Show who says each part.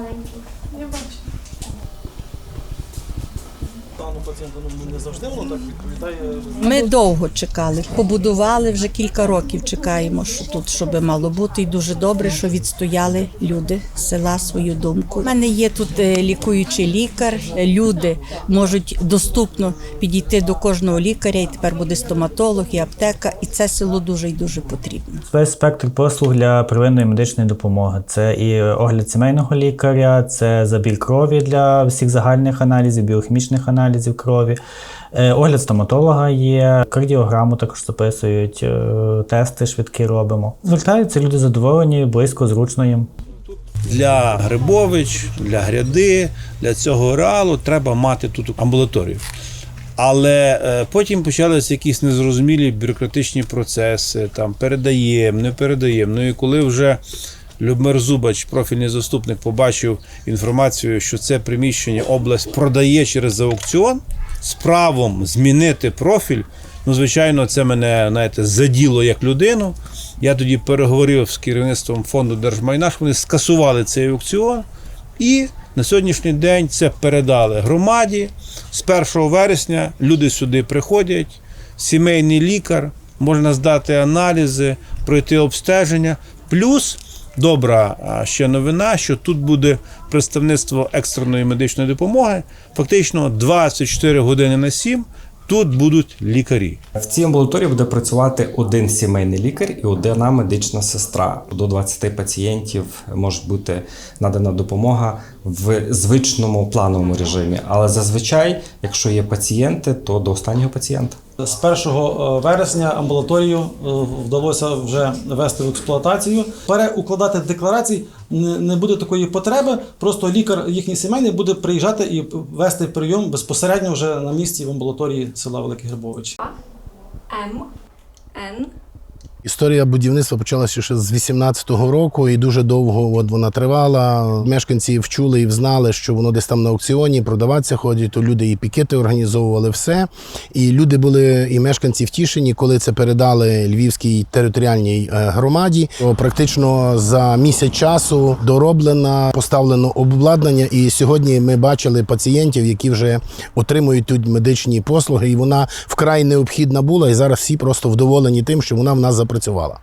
Speaker 1: маленьких.
Speaker 2: Я бачу.
Speaker 3: Стану пацієнта ну, не завжди воно так відповідає.
Speaker 4: Ми довго чекали. Побудували вже кілька років. Чекаємо, що тут щоб мало бути. І дуже добре, що відстояли люди з села свою думку. У мене є тут е, лікуючий лікар. Люди можуть доступно підійти до кожного лікаря, і тепер буде стоматолог і аптека. І це село дуже і дуже потрібно.
Speaker 5: Весь спектр послуг для первинної медичної допомоги. Це і огляд сімейного лікаря, це забір крові для всіх загальних аналізів, біохімічних аналізів крові. Е, Огляд стоматолога є, кардіограму також записують, е, тести швидкі робимо. Звертаються люди задоволені, близько, зручно їм.
Speaker 6: Для Грибович, для гряди, для цього реалу треба мати тут амбулаторію. Але е, потім почалися якісь незрозумілі бюрократичні процеси, там передаємо, не передаємо. Ну і коли вже Любмир Зубач, профільний заступник, побачив інформацію, що це приміщення область продає через аукціон з правом змінити профіль. Ну, звичайно, це мене знаєте, заділо як людину. Я тоді переговорив з керівництвом фонду держмайна, щоб вони скасували цей аукціон. І на сьогоднішній день це передали громаді. З 1 вересня люди сюди приходять, сімейний лікар, можна здати аналізи, пройти обстеження. Плюс добра ще новина, що тут буде представництво екстреної медичної допомоги. Фактично 24 години на 7 тут будуть лікарі.
Speaker 7: В цій амбулаторії буде працювати один сімейний лікар і одна медична сестра. До 20 пацієнтів може бути надана допомога в звичному плановому режимі. Але зазвичай, якщо є пацієнти, то до останнього пацієнта.
Speaker 3: З 1 вересня амбулаторію е, вдалося вже ввести в експлуатацію. Переукладати декларації не буде такої потреби. Просто лікар їхній сімейний буде приїжджати і вести прийом безпосередньо вже на місці в амбулаторії села Великий Грибович.
Speaker 1: М, Н,
Speaker 8: Історія будівництва почалася ще з 18-го року, і дуже довго от вона тривала. Мешканці вчули і взнали, що воно десь там на аукціоні продаватися ходять. То люди і пікети організовували все. І люди були і мешканці втішені, коли це передали львівській територіальній е, громаді. Практично за місяць часу дороблено, поставлено обладнання. І сьогодні ми бачили пацієнтів, які вже отримують тут медичні послуги. І вона вкрай необхідна була. І зараз всі просто вдоволені тим, що вона в нас запрацювала працювала.